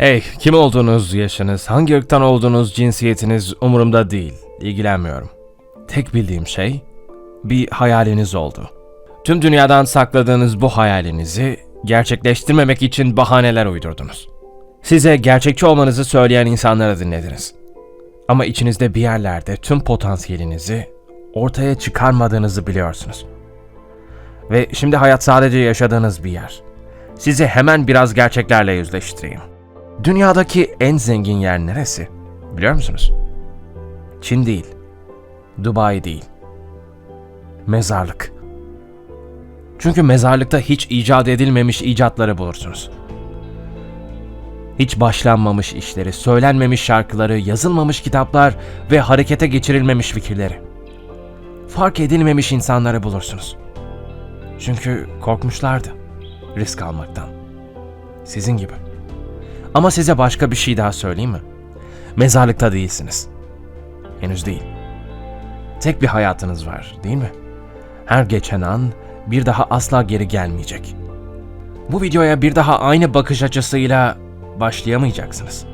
Hey, kim olduğunuz, yaşınız, hangi ırktan olduğunuz, cinsiyetiniz umurumda değil. İlgilenmiyorum. Tek bildiğim şey bir hayaliniz oldu. Tüm dünyadan sakladığınız bu hayalinizi gerçekleştirmemek için bahaneler uydurdunuz. Size gerçekçi olmanızı söyleyen insanları dinlediniz. Ama içinizde bir yerlerde tüm potansiyelinizi ortaya çıkarmadığınızı biliyorsunuz. Ve şimdi hayat sadece yaşadığınız bir yer. Sizi hemen biraz gerçeklerle yüzleştireyim. Dünyadaki en zengin yer neresi? Biliyor musunuz? Çin değil. Dubai değil. Mezarlık. Çünkü mezarlıkta hiç icat edilmemiş icatları bulursunuz. Hiç başlanmamış işleri, söylenmemiş şarkıları, yazılmamış kitaplar ve harekete geçirilmemiş fikirleri. Fark edilmemiş insanları bulursunuz. Çünkü korkmuşlardı risk almaktan. Sizin gibi. Ama size başka bir şey daha söyleyeyim mi? Mezarlıkta değilsiniz. Henüz değil. Tek bir hayatınız var, değil mi? Her geçen an bir daha asla geri gelmeyecek. Bu videoya bir daha aynı bakış açısıyla başlayamayacaksınız.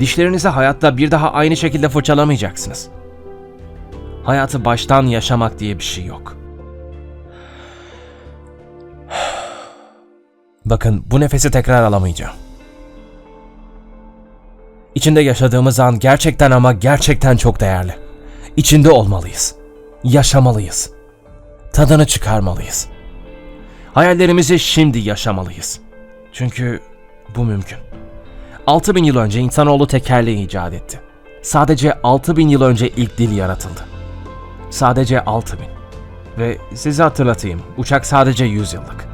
Dişlerinizi hayatta bir daha aynı şekilde fırçalamayacaksınız. Hayatı baştan yaşamak diye bir şey yok. Bakın bu nefesi tekrar alamayacağım. İçinde yaşadığımız an gerçekten ama gerçekten çok değerli. İçinde olmalıyız. Yaşamalıyız. Tadını çıkarmalıyız. Hayallerimizi şimdi yaşamalıyız. Çünkü bu mümkün. 6000 yıl önce insanoğlu tekerleği icat etti. Sadece 6000 yıl önce ilk dil yaratıldı. Sadece 6000. Ve size hatırlatayım, uçak sadece 100 yıllık.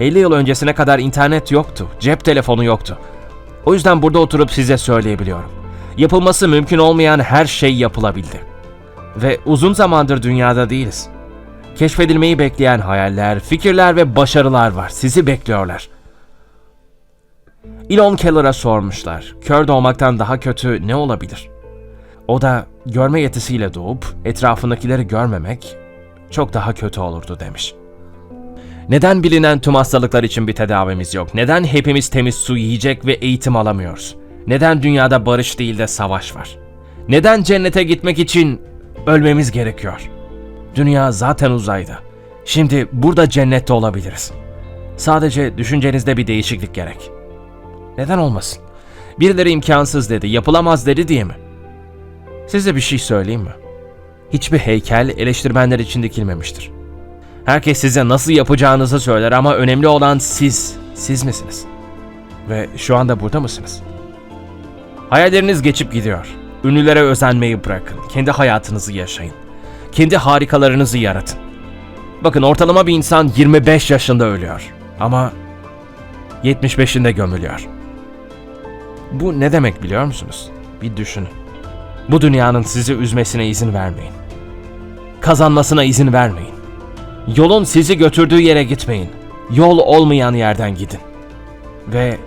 50 yıl öncesine kadar internet yoktu, cep telefonu yoktu. O yüzden burada oturup size söyleyebiliyorum. Yapılması mümkün olmayan her şey yapılabildi. Ve uzun zamandır dünyada değiliz. Keşfedilmeyi bekleyen hayaller, fikirler ve başarılar var. Sizi bekliyorlar. Elon Keller'a sormuşlar. Kör doğmaktan daha kötü ne olabilir? O da görme yetisiyle doğup etrafındakileri görmemek çok daha kötü olurdu demiş. Neden bilinen tüm hastalıklar için bir tedavimiz yok? Neden hepimiz temiz su, yiyecek ve eğitim alamıyoruz? Neden dünyada barış değil de savaş var? Neden cennete gitmek için ölmemiz gerekiyor? Dünya zaten uzayda. Şimdi burada cennette olabiliriz. Sadece düşüncenizde bir değişiklik gerek. Neden olmasın? Birileri imkansız dedi, yapılamaz dedi diye mi? Size bir şey söyleyeyim mi? Hiçbir heykel eleştirmenler için dikilmemiştir. Herkes size nasıl yapacağınızı söyler ama önemli olan siz, siz misiniz? Ve şu anda burada mısınız? Hayalleriniz geçip gidiyor. Ünlülere özenmeyi bırakın. Kendi hayatınızı yaşayın. Kendi harikalarınızı yaratın. Bakın ortalama bir insan 25 yaşında ölüyor. Ama 75'inde gömülüyor. Bu ne demek biliyor musunuz? Bir düşünün. Bu dünyanın sizi üzmesine izin vermeyin. Kazanmasına izin vermeyin. Yolun sizi götürdüğü yere gitmeyin. Yol olmayan yerden gidin. Ve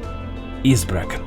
iz bırakın.